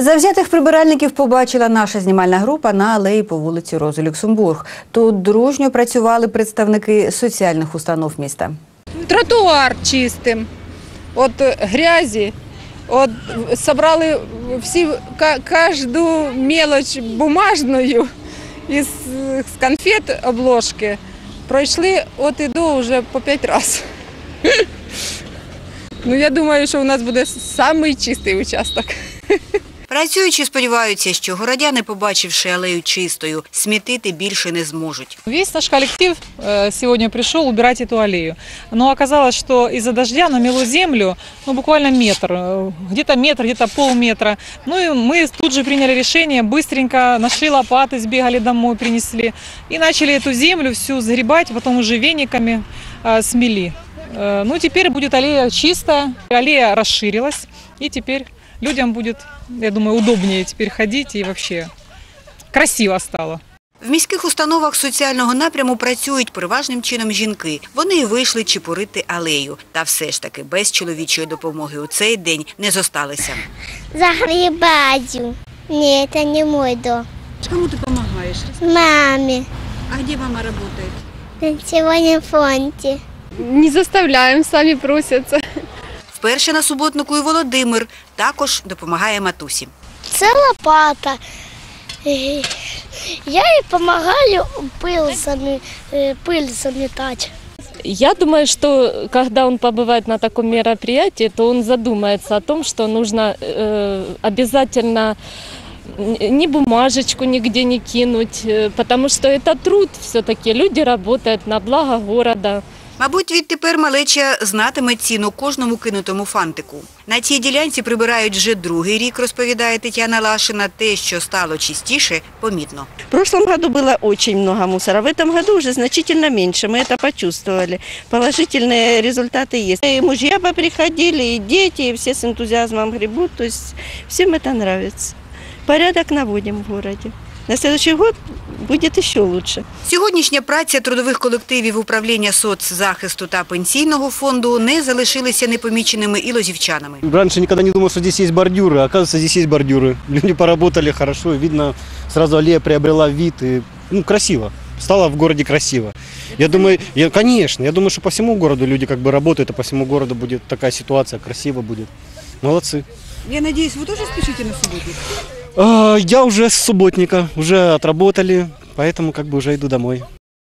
Завзятих прибиральників побачила наша знімальна група на алеї по вулиці Рози Люксембург. Тут дружньо працювали представники соціальних установ міста. тротуар чистим, от грязі, от собрали всі кожну мелоч бумажною із конфет обложки. Пройшли от і до вже по п'ять разів. Ну, я думаю, що у нас буде самий участок. Працюючи, сподіваються, що городяни, побачивши алею чистою, смітити більше не зможуть. Весь наш коллектив э, сегодня пришел убирать эту аллею. Но оказалось, что из-за дождя намело землю ну, буквально метр, э, где-то метр, где-то полметра. Ну и мы тут же приняли решение, быстренько нашли лопаты, сбегали домой, принесли. И начали эту землю всю сгребать, потом уже вениками э, смели. Э, ну теперь будет аллея чистая, аллея расширилась. И теперь людям будет, я думаю, удобнее теперь ходить и вообще красиво стало. В міських установах соціального напряму працюють переважним чином жінки. Вони і вийшли чепурити алею. Та все ж таки без чоловічої допомоги у цей день не зосталися. Загребаю. Нет, это не мой дом. Кому ти допомагаєш? Маме. А де мама працює? На фонде. Не заставляем, сами просятся. Вперше на суботнику і Володимир також допомагає матусі. Це лопата. Е, Я їй допомагаю пил, замі... е, пиль замітати. Я думаю, что когда он побывает на таком мероприятии, то он задумается о том, что нужно э, обязательно н- ни бумажечку нигде не кинуть, э, потому что это труд все-таки. Люди работают на благо города. Мабуть, відтепер малеча знатиме ціну кожному кинутому фантику. На цій ділянці прибирають вже другий рік, розповідає Тетяна Лашина. Те, що стало чистіше, помітно. В прошлом году было очень много мусора, в этом году уже значительно меньше, мы это почувствовали. Положительные результаты есть. И мужья поприходили, и дети, и все с энтузиазмом гребут, то есть всем это нравится. Порядок наводим в городе. На следующий год будет еще лучше. Сьогоднішня праця трудових колективів управління соцзахисту та пенсійного фонду не залишилися непоміченими і лозівчанами. Раньше никогда не думал, что здесь есть бордюры. Оказывается, здесь есть бордюры. Люди поработали хорошо. и Видно, сразу аллея приобрела вид. И, ну, красиво. Стало в городе красиво. Я думаю, я, конечно, я думаю, что по всему городу люди как бы работают, и по всему городу будет такая ситуация, красиво будет. Молодцы. Я надіюсь, ви теж спішите на суботник? Я уже с субботника, уже отработали, поэтому как бы уже иду домой.